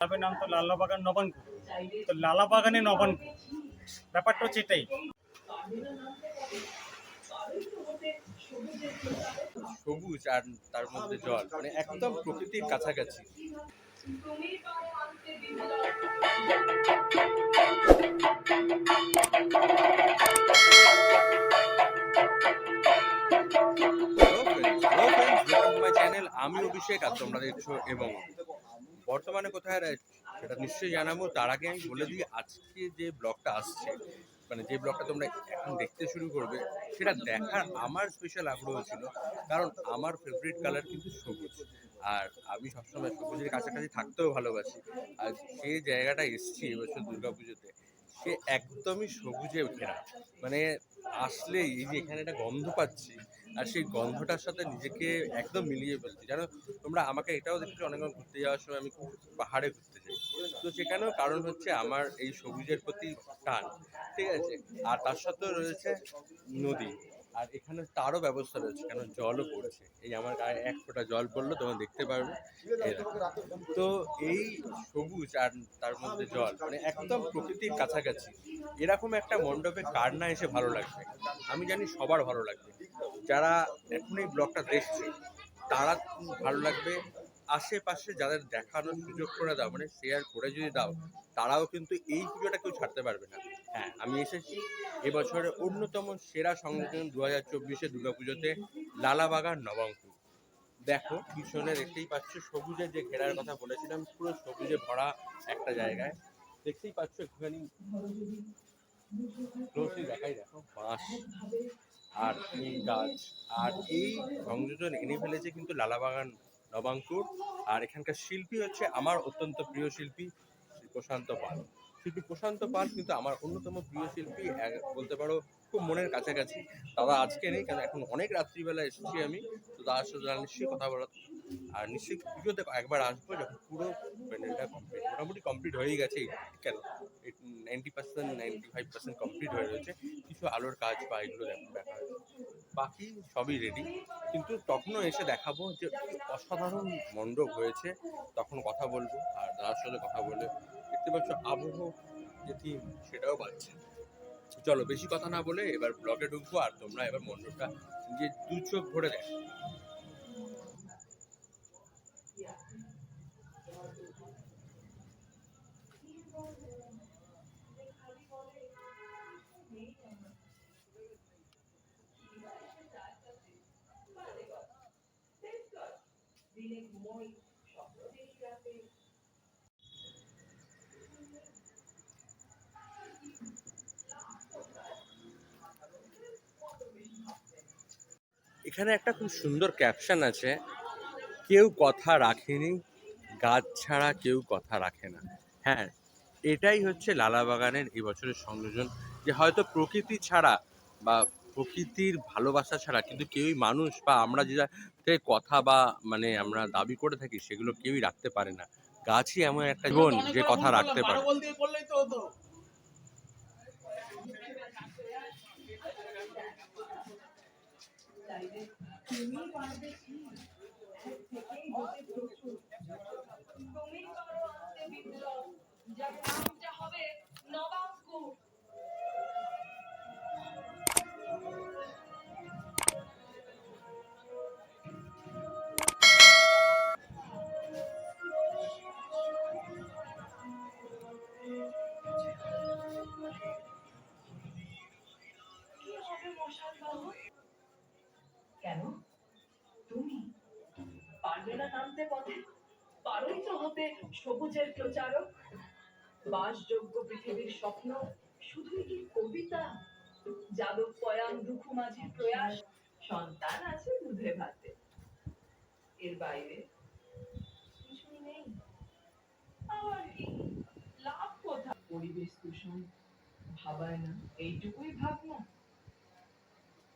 ক্লাবের নাম তো লালাবাগান নবানপুর তো লালাবাগানে নবানপুর ব্যাপারটা হচ্ছে এটাই। সবুজ আর তার মধ্যে জল মানে একদম প্রকৃতির কাছাকাছি। আমি অভিষেক, আর তোমরা দেখছ এবং বর্তমানে কোথায় সেটা নিশ্চয়ই জানাব। তার আগে আমি বলে দিই, আজকে যে ব্লগটা আসছে মানে যে ব্লগটা তোমরা এখন দেখতে শুরু করবে, সেটা দেখার আমার স্পেশাল আগ্রহ ছিল, কারণ আমার ফেভারিট কালার কিন্তু সবুজ। আর আমি সবসময় সবুজের কাছাকাছি থাকতেও ভালোবাসি। আর যে জায়গাটা এসছি এবছর দুর্গাপুজোতে, সে একদমই সবুজে ঘেরা। মানে আসলেই এই যে এখানে একটা গন্ধ পাচ্ছি আর সেই গন্ধটার সাথে নিজেকে একদম মিলিয়ে ফেলছি। জানো তোমরা আমাকে এটাও দেখছ অনেকক্ষণ ঘুরতে যাওয়ার সময় আমি পাহাড়ে ঘুরতে যাই। তো সেখানেও কারণ হচ্ছে আমার এই সবুজের প্রতি টান, ঠিক আছে? আর তার সাথেও রয়েছে নদী। আর এখানে তারও ব্যবস্থা রয়েছে, কেন জলও পড়েছে। এই আমার গায়ে এক ফোঁটা জল পড়ল, তোমরা দেখতে পারবে। তো এই সবুজ আর তার মধ্যে জল মানে একদম প্রকৃতির কাছাকাছি, এরকম একটা মণ্ডপে কার না এসে ভালো লাগবে? আমি জানি সবার ভালো লাগবে। যারা এখন এই ব্লগটা দেখছে, তারা ভালো লাগবে। আশেপাশে যাদের দেখানোর সুযোগ করে দাও মানে শেয়ার করে যদি দাও, তারাও কিন্তু এই পুজোটা কেউ ছাড়তে পারবে না। হ্যাঁ আমি এসেছি এবছরের অন্যতম সেরা সংগঠন দু হাজার চব্বিশে দুর্গাপুজোতে, লালাবাগান নবঙ্কুর দেখো পিছনে দেখতেই পাচ্ছ, সবুজে যে ঘেরার কথা বলেছিলাম, পুরো সবুজে ভরা একটা জায়গায়। দেখতেই পাচ্ছ, একটুখানি দেখাই, দেখো, বাঁশ। আর নিম গাছ। আর এই সংযোজন এনে ফেলেছে কিন্তু লালাবাগান নবাঙ্কুর আর এখানকার শিল্পী হচ্ছে আমার অত্যন্ত প্রিয় শিল্পী প্রশান্ত পাল। শিল্পী প্রশান্ত পাল কিন্তু আমার অন্যতম প্রিয় শিল্পী বলতে পারো খুব মনের কাছাকাছি। দাদা আজকে নেই কারণ এখন অনেক রাত্রিবেলা এসেছি আমি। তো দাদার সাথে কথা বলা আর নিশ্চয়ই পুজোতে একবার আসব যখন পুরো প্যান্ডেলটা কমপ্লিট মোটামুটি কমপ্লিট হয়েই গেছে কেন? Ninety percent ninety five percent complete হয়ে রয়েছে। কিছু আলোর কাজ বা এগুলো দেখ- বাকি সবই রেডি কিন্তু তখনও এসে দেখাবো যে অসাধারণ মণ্ডপ হয়েছে। তখন কথা বলব, আর দাদার সাথে কথা বলে দেখতে পাচ্ছ আবহ যে থিম সেটাও পাচ্ছে। চলো, বেশি কথা না বলে এবার ব্লগে ঢুকবো, আর তোমরা এবার মণ্ডপটা যে দু চোখ ভরে দেখ। এখানে একটা খুব সুন্দর ক্যাপশন আছে, কেউ কথা রাখেনি, গাছ ছাড়া কেউ কথা রাখে না। হ্যাঁ এটাই হচ্ছে লালা বাগানের এবছরের সংযোজন, যে হয়তো প্রকৃতি ছাড়া বা প্রকৃতির ভালোবাসা ছাড়া কিন্তু কেউই মানুষ বা আমরা যেটা থেকে কথা বা মানে আমরা দাবি করে থাকি সেগুলো কেউই রাখতে পারে না। গাছই এমন একটা জীবন যে কথা রাখতে পারে। তুমি না নামতে পথে পারোই তো হতে সবুজের প্রচারক। বাসযোগ্য পৃথিবীর স্বপ্ন শুধুই কি কবিতা? যাদব পয়ান দুঃখ মাঝির প্রয়াস, সন্তান আছে দুধে ভাতে। এর বাইরে কিছুই নেই। আবার কি, লাভ কোথায়? পরিবেশ দূষণ ভাবায় না, এইটুকুই ভাবনা।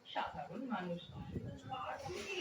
সাধারণ মানুষ পারবে কি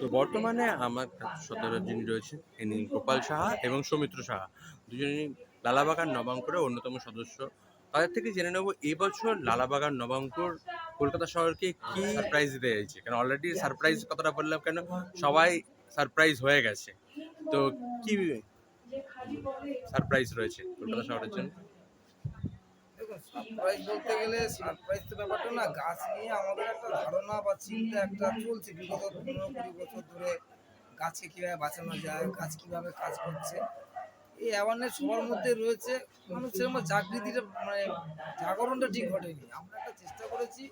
তো বর্তমানে আমার সতেরো যিনি রয়েছেন ইনি গোপাল সাহা এবং সৌমিত্র সাহা। দুজনই লালাবাগান নবাঙ্কুরের অন্যতম সদস্য। তাদের থেকে জেনে নেব এবছর লালাবাগান নবাঙ্কুর কলকাতা শহরকে কি সারপ্রাইজ চাইছে কারণ অলরেডি সারপ্রাইজ কথাটা বললাম কেন? সবাই সারপ্রাইজ হয়ে গেছে। তো কি সারপ্রাইজ রয়েছে কলকাতা শহরের জন্য? সারপ্রাইজ বলতে গেলে সারপ্রাইজ তো ব্যাপারটা না, গাছ নিয়ে আমাদের একটা ধারণা বা চিন্তা একটা চলছে। বিগত পনেরো কুড়ি বছর ধরে গাছকে কীভাবে বাঁচানো যায়, গাছ কীভাবে কাজ করছে, এই অ্যাওয়ারনেস সবার মধ্যে রয়েছে। মানুষের মধ্যে জাগৃতিটা মানে জাগরণটা ঠিক ঘটেনি। আমরা একটা চেষ্টা করেছি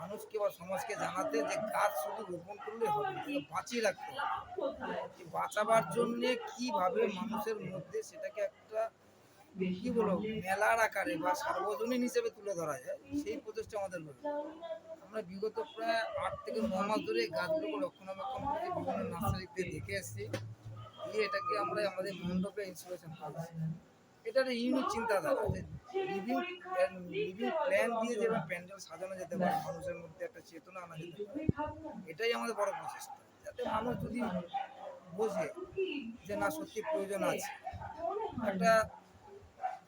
মানুষকে বা সমাজকে জানাতে যে গাছ শুধু রোপণ করলে বাঁচিয়ে রাখতে হবে। বাঁচাবার জন্যে কীভাবে মানুষের মধ্যে সেটাকে একটা কি বলব, মেলার আকারে বা সার্বজনীন হিসেবে তুলে ধরা যায়, সেই প্রচেষ্টা আমাদের রয়েছে। আমরা বিগত প্রায় আট থেকে ন মাস ধরে গাছগুলোকে রক্ষণাবেক্ষণ করে বিভিন্ন নার্সারিতে দেখে এসেছি। দিয়ে এটাকে আমরা আমাদের মণ্ডপে ইনস্টলেশন করেছি। এটা একটা ইউনিক চিন্তাধারা লিভিং লিভিং প্ল্যান দিয়ে যেভাবে প্যান্ডেল সাজানো যেতে পারে, মানুষের মধ্যে একটা চেতনা আনা যেতে পারে, এটাই আমাদের বড় প্রচেষ্টা। যাতে মানুষ যদি বোঝে যে না, সত্যি প্রয়োজন আছে, একটা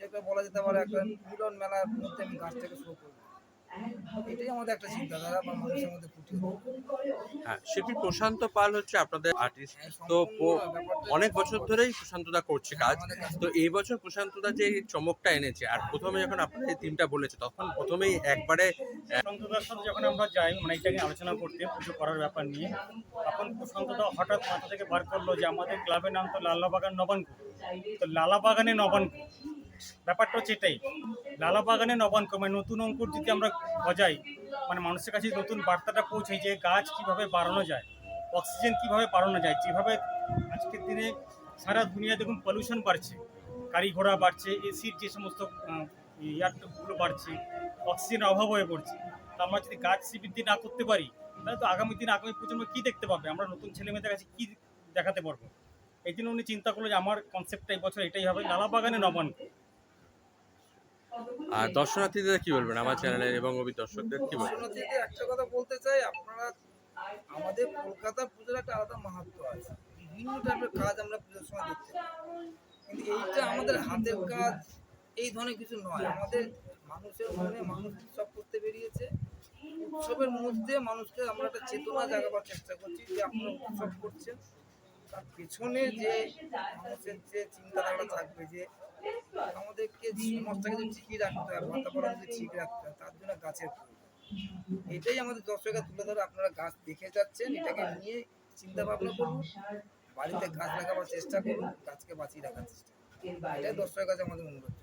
যেটা বলা যেতে পারে একটা মিলন মেলার মধ্যে আমি গাছটাকে শো করব। এটাই আমাদের একটা চিন্তাধারা বা মানুষের মধ্যে ফুটিয়ে। হ্যাঁ শিল্পী প্রশান্ত পাল হচ্ছে আপনাদের আর্টিস্ট হ্যাঁ, তো অনেক বছর ধরেই প্রশান্তদা করছে কাজ। তো এই বছর প্রশান্তদা যে চমকটা এনেছে আর প্রথমে যখন আপনার এই টিমটা বলেছে তখন প্রথমেই একবারে প্রশান্তদার সাথে যখন আমরা যাই মানে এটা নিয়ে আলোচনা করতে পুজো করার ব্যাপার নিয়ে তখন প্রশান্তদা হঠাৎ মাথা থেকে বার করল যে আমাদের ক্লাবের নাম তো লালাবাগান নবানকুর তো লালাবাগানে নবানকুর ব্যাপারটা হচ্ছে এটাই। লালাবাগানে নবানকুর মানে নতুন অঙ্কুর যদি আমরা বজাই। মানে মানুষের কাছে নতুন বার্তাটা পৌঁছাই যে গাছ কীভাবে বাড়ানো যায়, অক্সিজেন কীভাবে বাড়ানো যায়, যেভাবে আজকের দিনে সারা দুনিয়া দেখুন পলিউশন বাড়ছে গাড়ি ঘোড়া বাড়ছে এসির যে সমস্ত এয়ারগুলো বাড়ছে, অক্সিজেনের অভাব হয়ে পড়ছে। তা আমরা যদি গাছ বৃদ্ধি না করতে পারি, তাহলে তো আগামী দিন, আগামী প্রজন্ম কী দেখতে পাবে? আমরা নতুন ছেলে মেয়েদের কাছে কী দেখাতে পারব? এই জন্য উনি চিন্তা করল যে আমার কনসেপ্টটা এই বছর এটাই হবে। লালাবাগানে নবান আর দর্শনার্থীদের কি বলবেন? আমার চ্যানেলের এবং অভি দর্শকদের কি বলবেন? দর্শনার্থীদের একটা কথা বলতে চাই, আপনারা আমাদের কলকাতা পুজোর একটা আলাদা মাহাত্ম আছে। বিভিন্ন টাইপের কাজ আমরা পুজোর সময় দেখতে কিন্তু এইটা আমাদের হাতের কাজ, এই ধরনের কিছু নয়। আমাদের মানুষের মনে মানুষ উৎসব করতে বেরিয়েছে। উৎসবের মধ্যে মানুষকে আমরা একটা চেতনা জাগাবার চেষ্টা করছি যে আপনারা উৎসব করছেন। তার পেছনে যে মানুষের যে চিন্তাধারা থাকবে, যে আমাদেরকে সমাজটাকে যদি ঠিক রাখতে হয় বাতাবরণ যদি ঠিক রাখতে হয় তার জন্য গাছের এটাই আমাদের দর্শকরা তুলে ধরে আপনারা গাছ দেখে যাচ্ছেন এটাকে নিয়ে চিন্তা ভাবনা করুন বাড়িতে গাছ লাগাবার চেষ্টা করুন গাছকে বাঁচিয়ে রাখার চেষ্টা এটাই দর্শকের কাছে আমাদের অনুরোধ।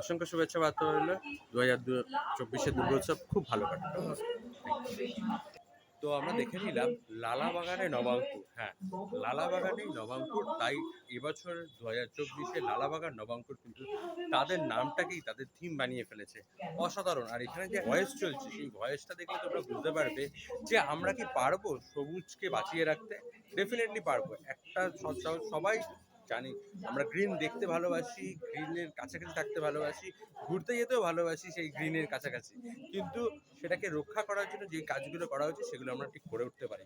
অসংখ্য শুভেচ্ছা বার্তা রইল। দু হাজার চব্বিশের দুর্গোৎসব খুব ভালো কাটবে তো আমরা দেখে নিলাম লালাবাগানে নবাঙ্কুর। হ্যাঁ লালাবাগানে নবাঙ্কুর। তাই এবছর দু হাজার চব্বিশে লালাবাগান নবাঙ্কুর কিন্তু তাদের নামটাকেই তাদের থিম বানিয়ে ফেলেছে। অসাধারণ। আর এখানে যে ভয়েস চলছে সেই ভয়েসটা দেখলে তোমরা বুঝতে পারবে যে আমরা কি পারব সবুজকে বাঁচিয়ে রাখতে? ডেফিনেটলি পারব। একটা সবাই জানি। আমরা গ্রিন দেখতে ভালোবাসি গ্রিনের কাছাকাছি থাকতে ভালোবাসি, ঘুরতে যেতেও ভালোবাসি সেই গ্রিনের কাছাকাছি। কিন্তু সেটাকে রক্ষা করার জন্য যে কাজগুলো করা হচ্ছে সেগুলো আমরা ঠিক করে উঠতে পারি।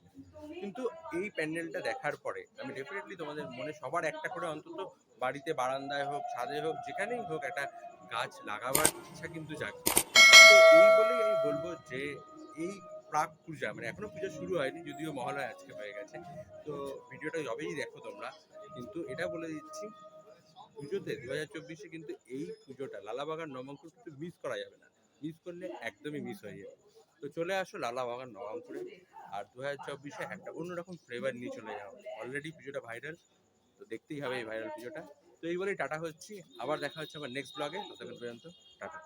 কিন্তু এই প্যান্ডেলটা দেখার পরে আমি ডেফিনেটলি তোমাদের মনে সবার একটা করে অন্তত বাড়িতে বারান্দায় হোক, ছাদে হোক, যেখানেই হোক একটা গাছ লাগাবার ইচ্ছা কিন্তু জাগবে তো এই বলেই আমি বলব যে এই প্রাক পূজা মানে এখনও পুজো শুরু হয়নি, যদিও মহালয় আজকে হয়ে গেছে। তো ভিডিওটা যবেই দেখো তোমরা, কিন্তু এটা বলে দিচ্ছি, পুজোতে দু হাজার চব্বিশে কিন্তু এই পুজোটা, লালাবাগান নবঙ্কুর কিন্তু মিস করা যাবে না। মিস করলে একদমই মিস হয়ে যাবে। তো চলে আসো লালাবাগান নবঙ্কুরে আর দু হাজার চব্বিশে একটা অন্যরকম ফ্লেভার নিয়ে চলে যাও। অলরেডি পুজোটা ভাইরাল তো দেখতেই হবে এই ভাইরাল পুজোটা। তো এই বলেই টাটা হচ্ছি, আবার দেখা হচ্ছে আমার নেক্সট ব্লগে ততক্ষণ পর্যন্ত টাটা।